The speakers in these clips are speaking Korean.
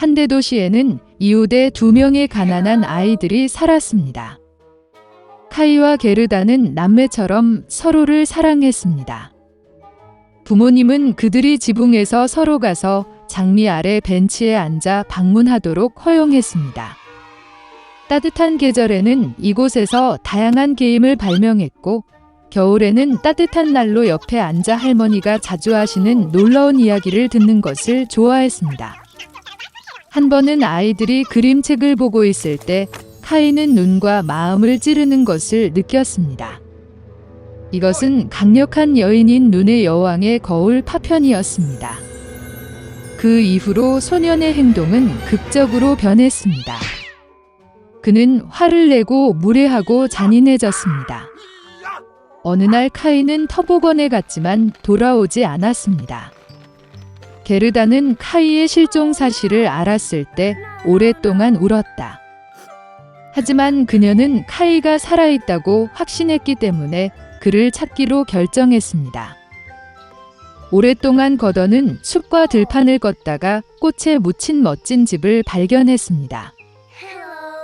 한 대 도시에는 이웃의 두 명의 가난한 아이들이 살았습니다. 카이와 게르다는 남매처럼 서로를 사랑했습니다. 부모님은 그들이 지붕에서 서로 가서 장미 아래 벤치에 앉아 방문하도록 허용했습니다. 따뜻한 계절에는 이곳에서 다양한 게임을 발명했고, 겨울에는 따뜻한 난로 옆에 앉아 할머니가 자주 하시는 놀라운 이야기를 듣는 것을 좋아했습니다. 한 번은 아이들이 그림책을 보고 있을 때 카이는 눈과 마음을 찌르는 것을 느꼈습니다. 이것은 강력한 여인인 눈의 여왕의 거울 파편이었습니다. 그 이후로 소년의 행동은 극적으로 변했습니다. 그는 화를 내고 무례하고 잔인해졌습니다. 어느 날 카이는 터보건에 갔지만 돌아오지 않았습니다. 게르다는 카이의 실종 사실을 알았을 때 오랫동안 울었다. 하지만 그녀는 카이가 살아있다고 확신했기 때문에 그를 찾기로 결정했습니다. 오랫동안 거더는 숲과 들판을 걷다가 꽃에 묻힌 멋진 집을 발견했습니다.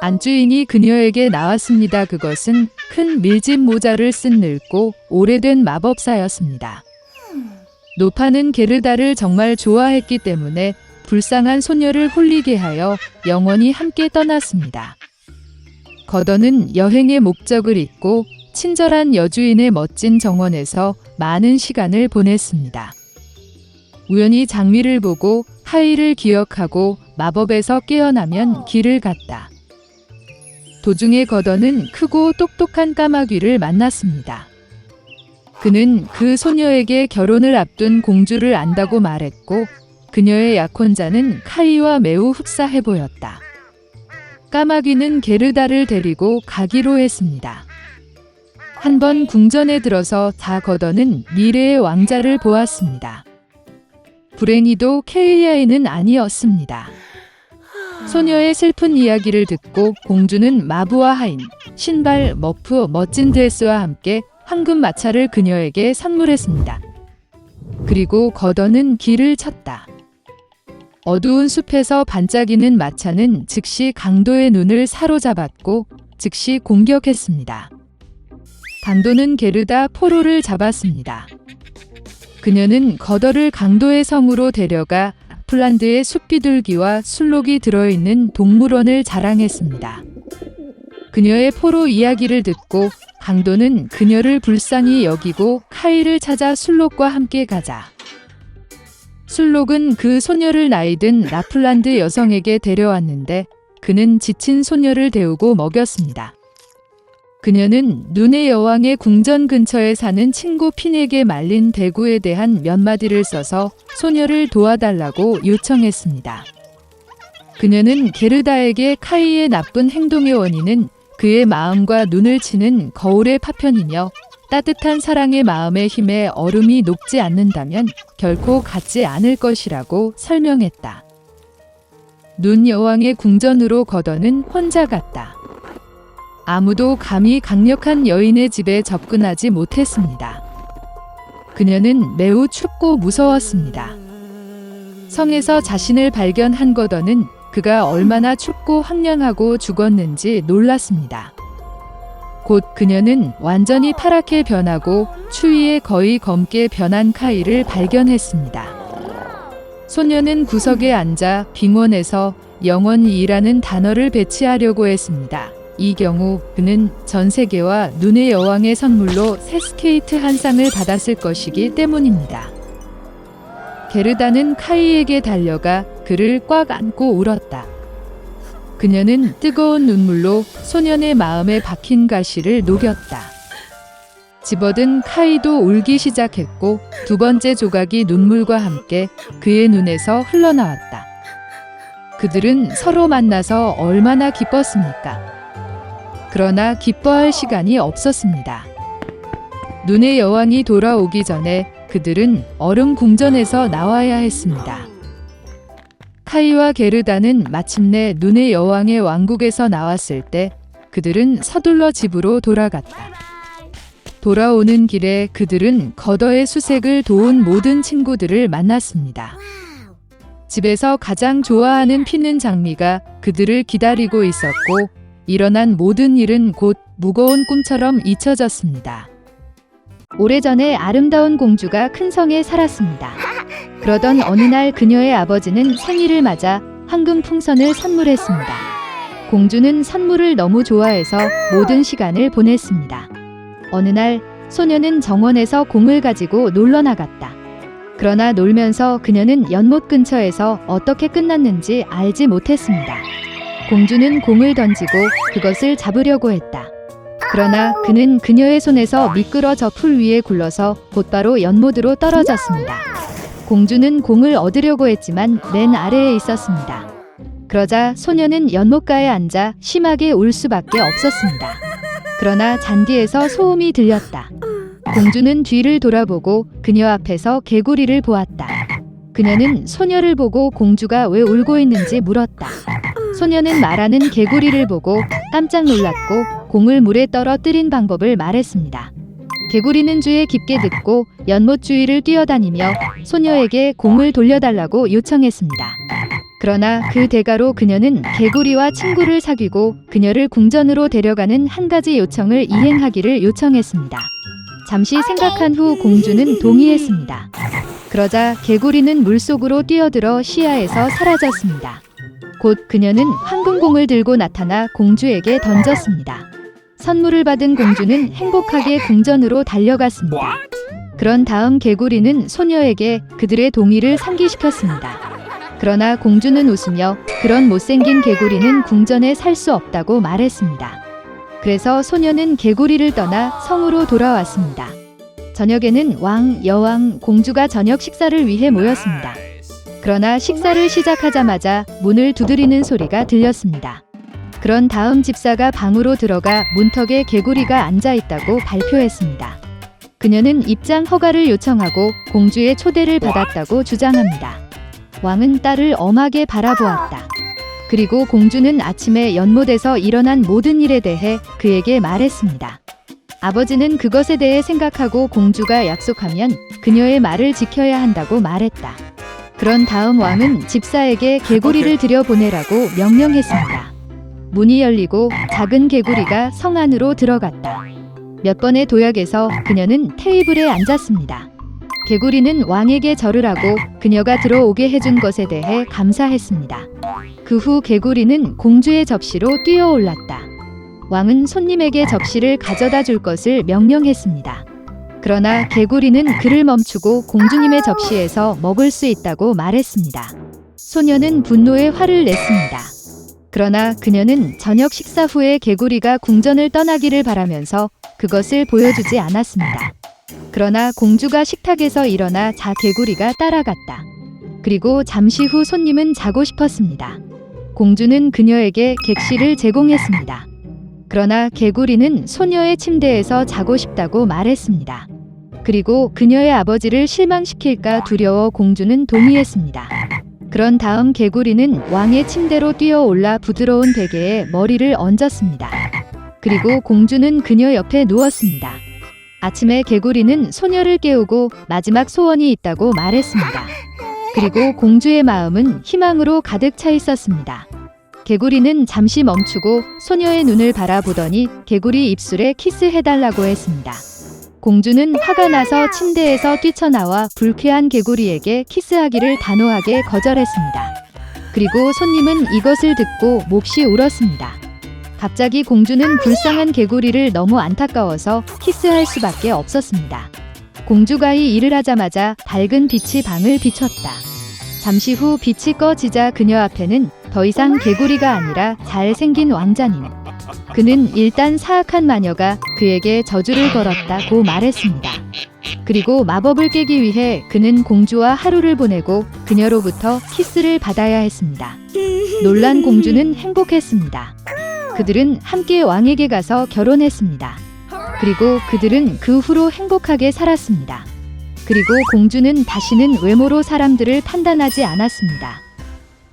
안주인이 그녀에게 나왔습니다. 그것은 큰 밀짚 모자를 쓴 늙고 오래된 마법사였습니다. 노파는 게르다를 정말 좋아했기 때문에 불쌍한 소녀를 홀리게 하여 영원히 함께 떠났습니다. 거더는 여행의 목적을 잊고 친절한 여주인의 멋진 정원에서 많은 시간을 보냈습니다. 우연히 장미를 보고 하이를 기억하고 마법에서 깨어나면 길을 갔다. 도중에 거더는 크고 똑똑한 까마귀를 만났습니다. 그는 그 소녀에게 결혼을 앞둔 공주를 안다고 말했고 그녀의 약혼자는 카이와 매우 흡사해 보였다. 까마귀는 게르다를 데리고 가기로 했습니다. 한 번 궁전에 들어서 다 거더는 미래의 왕자를 보았습니다. 불행히도 케이아이는 아니었습니다. 소녀의 슬픈 이야기를 듣고 공주는 마부와 하인, 신발, 머프, 멋진 드레스와 함께 황금 마차를 그녀에게 선물했습니다. 그리고 거더는 길을 쳤다. 어두운 숲에서 반짝이는 마차는 즉시 강도의 눈을 사로잡았고 즉시 공격했습니다. 강도는 게르다 포로를 잡았습니다. 그녀는 거더를 강도의 성으로 데려가 플란드의 숲비둘기와 술록이 들어있는 동물원을 자랑했습니다. 그녀의 포로 이야기를 듣고 강도는 그녀를 불쌍히 여기고 카이를 찾아 술록과 함께 가자. 술록은 그 소녀를 나이든 라플란드 여성에게 데려왔는데 그는 지친 소녀를 데우고 먹였습니다. 그녀는 눈의 여왕의 궁전 근처에 사는 친구 핀에게 말린 대구에 대한 몇 마디를 써서 소녀를 도와달라고 요청했습니다. 그녀는 게르다에게 카이의 나쁜 행동의 원인은 그의 마음과 눈을 치는 거울의 파편이며 따뜻한 사랑의 마음의 힘에 얼음이 녹지 않는다면 결코 갖지 않을 것이라고 설명했다. 눈 여왕의 궁전으로 거더는 혼자 갔다. 아무도 감히 강력한 여인의 집에 접근하지 못했습니다. 그녀는 매우 춥고 무서웠습니다. 성에서 자신을 발견한 거더는 그가 얼마나 춥고 황량하고 죽었는지 놀랐습니다. 곧 그녀는 완전히 파랗게 변하고 추위에 거의 검게 변한 카이를 발견했습니다. 소녀는 구석에 앉아 빙원에서 영원이라는 단어를 배치하려고 했습니다. 이 경우 그는 전 세계와 눈의 여왕의 선물로 새 스케이트 한 쌍을 받았을 것이기 때문입니다. 게르다는 카이에게 달려가 그를 꽉 안고 울었다. 그녀는 뜨거운 눈물로 소년의 마음에 박힌 가시를 녹였다. 집어든 카이도 울기 시작했고 두 번째 조각이 눈물과 함께 그의 눈에서 흘러나왔다. 그들은 서로 만나서 얼마나 기뻤습니까? 그러나 기뻐할 시간이 없었습니다. 눈의 여왕이 돌아오기 전에 그들은 얼음 궁전에서 나와야 했습니다. 카이와 게르다는 마침내 눈의 여왕의 왕국에서 나왔을 때 그들은 서둘러 집으로 돌아갔다. 돌아오는 길에 그들은 거더의 수색을 도운 모든 친구들을 만났습니다. 집에서 가장 좋아하는 피는 장미가 그들을 기다리고 있었고 일어난 모든 일은 곧 무거운 꿈처럼 잊혀졌습니다. 오래전에 아름다운 공주가 큰 성에 살았습니다. 그러던 어느 날 그녀의 아버지는 생일을 맞아 황금 풍선을 선물했습니다. 공주는 선물을 너무 좋아해서 모든 시간을 보냈습니다. 어느 날 소녀는 정원에서 공을 가지고 놀러 나갔다. 그러나 놀면서 그녀는 연못 근처에서 어떻게 끝났는지 알지 못했습니다. 공주는 공을 던지고 그것을 잡으려고 했다. 그러나 그는 그녀의 손에서 미끄러져 풀 위에 굴러서 곧바로 연못으로 떨어졌습니다. 공주는 공을 얻으려고 했지만 맨 아래에 있었습니다. 그러자 소녀는 연못가에 앉아 심하게 울 수밖에 없었습니다. 그러나 잔디에서 소음이 들렸다. 공주는 뒤를 돌아보고 그녀 앞에서 개구리를 보았다. 그녀는 소녀를 보고 공주가 왜 울고 있는지 물었다. 소녀는 말하는 개구리를 보고 깜짝 놀랐고 공을 물에 떨어뜨린 방법을 말했습니다. 개구리는 주에 깊게 듣고 연못 주위를 뛰어다니며 소녀에게 공을 돌려달라고 요청했습니다. 그러나 그 대가로 그녀는 개구리와 친구를 사귀고 그녀를 궁전으로 데려가는 한 가지 요청을 이행하기를 요청했습니다. 잠시 생각한 후 공주는 동의했습니다. 그러자 개구리는 물속으로 뛰어들어 시야에서 사라졌습니다. 곧 그녀는 황금공을 들고 나타나 공주에게 던졌습니다. 선물을 받은 공주는 행복하게 궁전으로 달려갔습니다. 그런 다음 개구리는 소녀에게 그들의 동의를 상기시켰습니다. 그러나 공주는 웃으며 그런 못생긴 개구리는 궁전에 살 수 없다고 말했습니다. 그래서 소녀는 개구리를 떠나 성으로 돌아왔습니다. 저녁에는 왕, 여왕, 공주가 저녁 식사를 위해 모였습니다. 그러나 식사를 시작하자마자 문을 두드리는 소리가 들렸습니다. 그런 다음 집사가 방으로 들어가 문턱에 개구리가 앉아 있다고 발표했습니다. 그녀는 입장 허가를 요청하고 공주의 초대를 받았다고 주장합니다. 왕은 딸을 엄하게 바라보았다. 그리고 공주는 아침에 연못에서 일어난 모든 일에 대해 그에게 말했습니다. 아버지는 그것에 대해 생각하고 공주가 약속하면 그녀의 말을 지켜야 한다고 말했다. 그런 다음 왕은 집사에게 개구리를 들여보내라고 명령했습니다. 문이 열리고 작은 개구리가 성 안으로 들어갔다. 몇 번의 도약에서 그녀는 테이블에 앉았습니다. 개구리는 왕에게 절을 하고 그녀가 들어오게 해준 것에 대해 감사했습니다. 그 후 개구리는 공주의 접시로 뛰어 올랐다. 왕은 손님에게 접시를 가져다 줄 것을 명령했습니다. 그러나 개구리는 그를 멈추고 공주님의 접시에서 먹을 수 있다고 말했습니다. 소녀는 분노에 화를 냈습니다. 그러나 그녀는 저녁 식사 후에 개구리가 궁전을 떠나기를 바라면서 그것을 보여주지 않았습니다. 그러나 공주가 식탁에서 일어나 자 개구리가 따라갔다. 그리고 잠시 후 손님은 자고 싶었습니다. 공주는 그녀에게 객실을 제공했습니다. 그러나 개구리는 소녀의 침대에서 자고 싶다고 말했습니다. 그리고 그녀의 아버지를 실망시킬까 두려워 공주는 동의했습니다. 그런 다음 개구리는 왕의 침대로 뛰어 올라 부드러운 베개에 머리를 얹었습니다. 그리고 공주는 그녀 옆에 누웠습니다. 아침에 개구리는 소녀를 깨우고 마지막 소원이 있다고 말했습니다. 그리고 공주의 마음은 희망으로 가득 차 있었습니다. 개구리는 잠시 멈추고 소녀의 눈을 바라보더니 개구리 입술에 키스해달라고 했습니다. 공주는 화가 나서 침대에서 뛰쳐나와 불쾌한 개구리에게 키스하기를 단호하게 거절했습니다. 그리고 손님은 이것을 듣고 몹시 울었습니다. 갑자기 공주는 불쌍한 개구리를 너무 안타까워서 키스할 수밖에 없었습니다. 공주가 이 일을 하자마자 밝은 빛이 방을 비췄다. 잠시 후 빛이 꺼지자 그녀 앞에는 더 이상 개구리가 아니라 잘생긴 왕자님. 그는 일단 사악한 마녀가 그에게 저주를 걸었다고 말했습니다. 그리고 마법을 깨기 위해 그는 공주와 하루를 보내고 그녀로부터 키스를 받아야 했습니다. 놀란 공주는 행복했습니다. 그들은 함께 왕에게 가서 결혼했습니다. 그리고 그들은 그 후로 행복하게 살았습니다. 그리고 공주는 다시는 외모로 사람들을 판단하지 않았습니다.